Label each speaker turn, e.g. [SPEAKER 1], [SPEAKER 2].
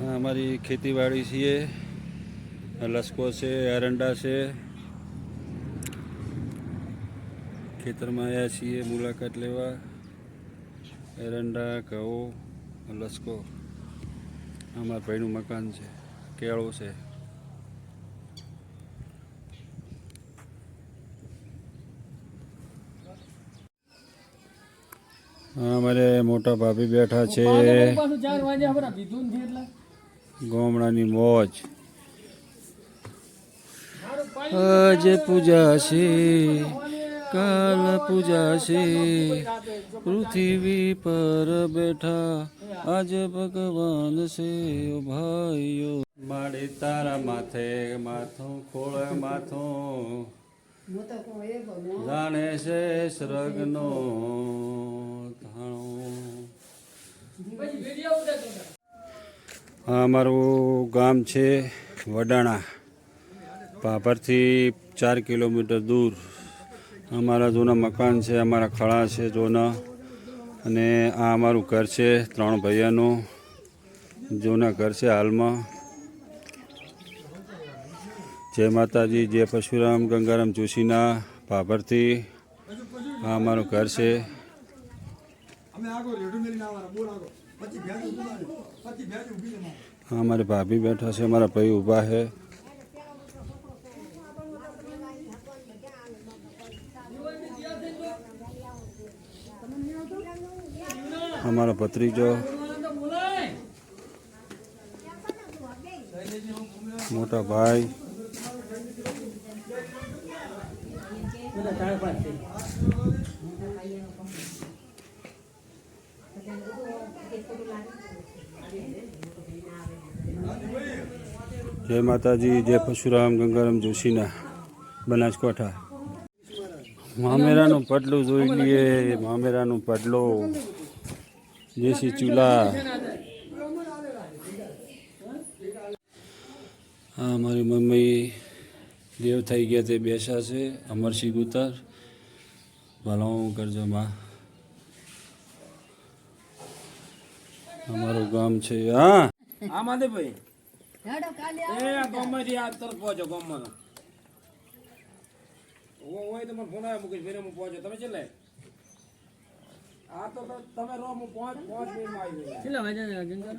[SPEAKER 1] અમારી ખેતીવાડી છીએ. લસકો છે, એરંડા છે. ખેતરમાં આવ્યા છીએ, મુલાકાત લેવા. એરંડા, ઘઉં, લસકો. અમારા ભાઈનું મકાન છે, કેળો છે. અમારે મોટા ભાભી બેઠા છે. ગોમડાની મોજ. આજે પૂજા છે, કાલ પૂજા છે. પૃથ્વી પર બેઠા આજે ભગવાન છે ભાઈઓ. માડે તારા માથે માથું ખોળે માથું. જાણે છે સ્રગનો ધાણો. અમારું ગામ છે વડાણા. પાપરથી ચાર કિલોમીટર દૂર. અમારા જૂના મકાન છે, અમારા ખળા છે જૂના. અને આ અમારું ઘર છે, ત્રણ ભૈયાનું. જૂના ઘર છે હાલમાં. જય માતાજી, જય પરશુરામ, ગંગારામ જોશીના પાપરથી આ અમારું ઘર છે. આ અમારી ભાભી બેઠા છે અમારા ભાઈ ઊભા છે અમારો ભત્રીજો. મોટા ભાઈ જય માતાજી, જય પરશુરામ, ગંગારામ જોશીના, બનાસકાંઠા. મામેરાનું પડલું જોઈ લઈએ, મામેરાનું પડલું દેશી ચૂલા. હા મારી મમ્મી દેવ થઈ ગયા તે બેસા છે, અમરસિંહ ગુતર ભલાઉ કરજો માં. અમારું ગામ છે હા.
[SPEAKER 2] હા માધવભાઈ એ આ ગામમાંથી આ તરફ પહોંચો ગામમાં હોય તો મને ફોન આવ્યો મુકેશ ભાઈ હું પહોંચો તમે છેલ્લે? આ તો તમે રો હું પહોંચ પહોંચ મિનિટમાં આવી જાય
[SPEAKER 3] કેટલા વાગ્યા છે ગંગા?